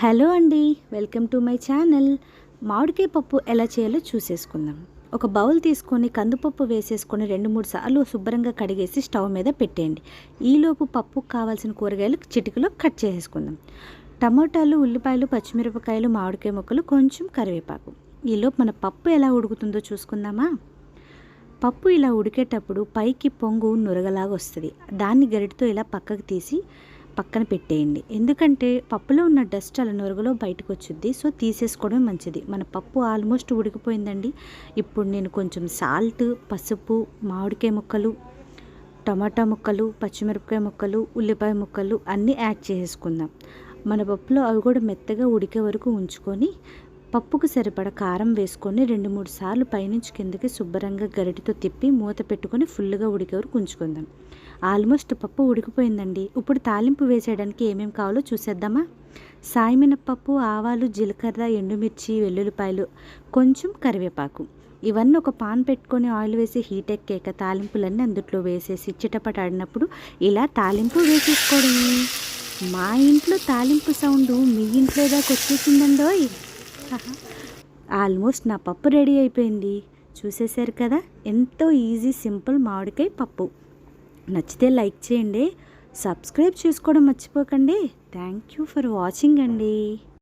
Hello అండి welcome to my channel. మామిడికాయ పప్పు ఎలా చేయాలో చూసేసుకుందాం. ఒక బౌల్ తీసుకొని కందిపప్పు వేసేసుకొని రెండు మూడు సార్లు శుభ్రంగా కడిగేసి స్టవ్ మీద పెట్టేయండి. ఈలోపు పప్పు కావాల్సిన కూరగాయలు చిటికలో కట్ చేసేసుకుందాం. టమాటాలు ఉల్లిపాయలు పచ్చిమిరపకాయలు మామిడికాయ ముక్కలు కొంచెం కరివేపాకు. ఈలోపు మన పప్పు ఎలా ఉడుకుతుందో చూసుకుందామా? పప్పు ఇలా ఉడికేటప్పుడు పైకి పొంగు నురగలాగా వస్తుంది. దాన్ని గరిటతో ఇలా పక్కకు తీసి పక్కన పెట్టేయండి. ఎందుకంటే పప్పులో ఉన్న డస్ట్ అలా నొరుగులో బయటకు వచ్చింది సో తీసేసుకోవడం మంచిది. మన పప్పు ఆల్మోస్ట్ ఉడికిపోయిందండి. ఇప్పుడు నేను కొంచెం సాల్ట్ పసుపు మామిడికాయ ముక్కలు టమాటా ముక్కలు పచ్చిమిరపకాయ ముక్కలు ఉల్లిపాయ ముక్కలు అన్నీ యాడ్ చేసుకుందాం మన పప్పులో అవి కూడా మెత్తగా ఉడికే వరకు ఉంచుకొని పప్పుకు సరిపడ కారం వేసుకొని రెండు మూడు సార్లు పైనుంచి కిందకి శుభ్రంగా గరిటతో తిప్పి మూత పెట్టుకొని ఫుల్గా ఉడికే వరకు ఉంచుకుందాం. ఆల్మోస్ట్ పప్పు ఉడికిపోయిందండి. ఇప్పుడు తాలింపు వేసేయడానికి ఏమేమి కావాలో చూసేద్దామా? సాయమినపప్పు ఆవాలు జీలకర్ర ఎండుమిర్చి వెల్లుల్లిపాయలు కొంచెం కరివేపాకు. ఇవన్నీ ఒక పాన్ పెట్టుకొని ఆయిల్ వేసి హీట్ ఎక్కాక తాలింపులన్నీ అందుట్లో వేసేసి చిటపట ఆడినప్పుడు ఇలా తాలింపు వేసేసుకోవడం మా ఇంట్లో తాలింపు సౌండ్ మీ ఇంట్లో దాకా వచ్చేసిందండోయ్. ఆల్మోస్ట్ నా పప్పు రెడీ అయిపోయింది. చూసేశారు కదా? ఎంతో ఈజీ సింపుల్ మామిడికాయ పప్పు. నచ్చితే లైక్ చేయండి. సబ్స్క్రైబ్ చేసుకోవడం మర్చిపోకండి. థ్యాంక్ యూ ఫర్ వాచింగ్ అండి.